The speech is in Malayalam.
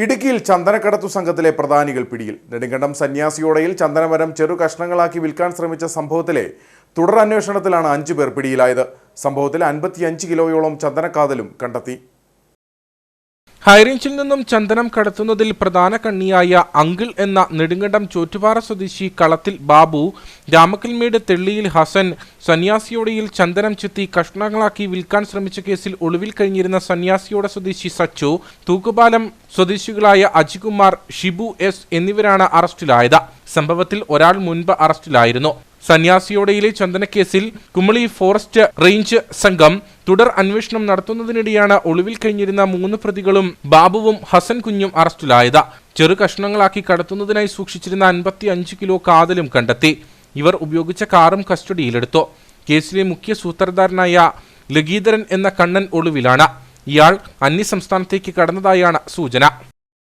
ഇടുക്കിയിൽ ചന്ദനക്കടത്തു സംഘത്തിലെ പ്രധാനികൾ പിടിയിൽ. നെടുങ്കണ്ടം സന്യാസിയോടയിൽ ചന്ദനമരം ചെറു കഷ്ണങ്ങളാക്കി വിൽക്കാൻ ശ്രമിച്ച സംഭവത്തിലെ തുടർ അന്വേഷണത്തിലാണ് അഞ്ചു പേർ പിടിയിലായത്. സംഭവത്തിൽ അൻപത്തിയഞ്ച് കിലോയോളം ചന്ദനക്കാതലും കണ്ടെത്തി. ഹൈറേഞ്ചിൽ നിന്നും ചന്ദനം കടത്തുന്നതിൽ പ്രധാന കണ്ണിയായ അങ്കിൾ എന്ന നെടുങ്കണ്ടം ചോറ്റുപാറ സ്വദേശി കളത്തിൽ ബാബു രാമക്കൽമേട് തെള്ളിയിൽ ഹസൻ സന്യാസിയോടയിൽ ചന്ദനം ചെത്തി കഷ്ണങ്ങളാക്കി വിൽക്കാൻ ശ്രമിച്ച കേസിൽ ഒളിവിൽ കഴിഞ്ഞിരുന്ന സന്യാസിയോട സ്വദേശി സച്ചു തൂക്കുപാലം സ്വദേശികളായ അജികുമാർ ഷിബു എസ് എന്നിവരാണ് അറസ്റ്റിലായത്. സംഭവത്തിൽ ഒരാൾ മുൻപ് അറസ്റ്റിലായിരുന്നു. സന്യാസിയോടയിലെ ചന്ദനക്കേസിൽ കുമളി ഫോറസ്റ്റ് റേഞ്ച് സംഘം തുടർ അന്വേഷണം നടത്തുന്നതിനിടെയാണ് ഒളിവിൽ കഴിഞ്ഞിരുന്ന മൂന്ന് പ്രതികളും ബാബുവും ഹസൻ കുഞ്ഞും അറസ്റ്റിലായത്. ചെറു കഷ്ണങ്ങളാക്കി കടത്തുന്നതിനായി സൂക്ഷിച്ചിരുന്ന അൻപത്തി അഞ്ച് കിലോ കാതലും കണ്ടെത്തി. ഇവർ ഉപയോഗിച്ച കാറും കസ്റ്റഡിയിലെടുത്തു. കേസിലെ മുഖ്യ സൂത്രധാരനായ ലഗീധരൻ എന്ന കണ്ണൻ ഒളിവിലാണ്. ഇയാൾ അന്യസംസ്ഥാനത്തേക്ക് കടന്നതായാണ് സൂചന.